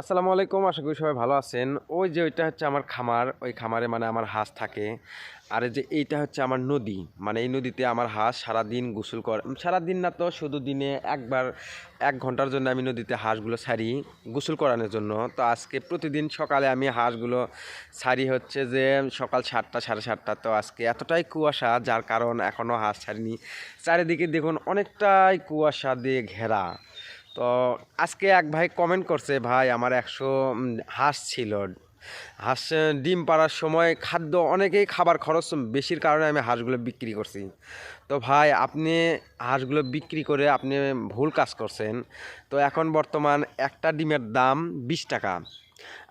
আসসালামু আলাইকুম, আশা করি সবাই ভালো আছেন। ওই যে ওইটা হচ্ছে আমার খামার, ওই খামারে মানে আমার হাঁস থাকে। আর যে এইটা হচ্ছে আমার নদী মানে এই নদীতে আমার হাঁস সারাদিন গোসল করে, সারাদিন না তো, শুধু দিনে একবার, এক ঘণ্টার জন্য আমি নদীতে হাঁসগুলো ছাড়ি গোসল করানোর জন্য। তো আজকে প্রতিদিন সকালে আমি হাঁসগুলো ছাড়ি হচ্ছে যে, সকাল সাতটা, সাড়ে সাতটা। তো আজকে এতটাই কুয়াশা, যার কারণ এখনও হাঁস ছাড়িনি। চারিদিকে দেখুন অনেকটাই কুয়াশা দিয়ে ঘেরা। তো আজকে এক ভাই কমেন্ট করছে, ভাই, আমার একশো হাঁস ছিল। হাঁস ডিম পাড়ার সময় খাদ্য অনেকেই খাবার খরচ বেশির কারণে আমি হাঁসগুলো বিক্রি করছি। তো ভাই, আপনি হাঁসগুলো বিক্রি করে আপনি ভুল কাজ করছেন। তো এখন বর্তমান একটা ডিমের দাম বিশ টাকা।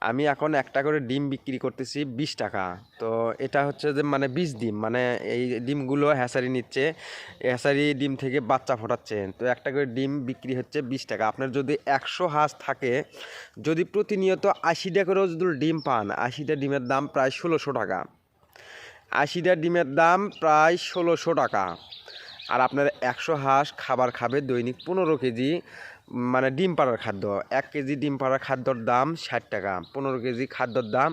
আমি এখন একটা করে ডিম বিক্রি করতেছি বিশ টাকা। তো এটা হচ্ছে যে মানে বিশ ডিম মানে এই ডিমগুলো হ্যাসারি নিচ্ছে, হ্যাসারি ডিম থেকে বাচ্চা ফোটাচ্ছে। তো একটা করে ডিম বিক্রি হচ্ছে বিশ টাকা। আপনার যদি একশো হাঁস থাকে, যদি প্রতিনিয়ত আশিটা করেও যদি ডিম পান, আশিটা ডিমের দাম প্রায় ষোলোশো টাকা। আশিটা ডিমের দাম প্রায় ষোলোশো টাকা। আর আপনার একশো হাঁস খাবার খাবে দৈনিক পনেরো কেজি মানে ডিম পাড়ার খাদ্য। এক কেজি ডিম পাড়ার খাদ্যর দাম ষাট টাকা। পনেরো কেজি খাদ্যর দাম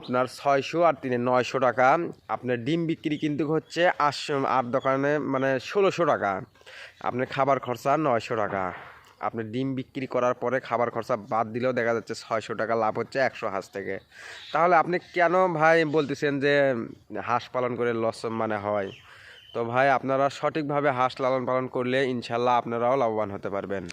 আপনার ছয়শো আর তিনে নয়শো টাকা। আপনার ডিম বিক্রি কিন্তু হচ্ছে আটশো আর দোকানে মানে ষোলোশো টাকা। আপনার খাবার খরচা নয়শো টাকা। আপনি ডিম বিক্রি করার পরে খাবার খরচা বাদ দিলেও দেখা যাচ্ছে ছয়শো টাকা লাভ হচ্ছে একশো হাঁস থেকে। তাহলে আপনি কেন ভাই বলতেছেন যে হাঁস পালন করে লস মানে হয়? তো ভাই আপনারা সঠিকভাবে হাঁস লালন পালন করলে ইনশাল্লাহ আপনারাও লাভবান হতে পারবেন।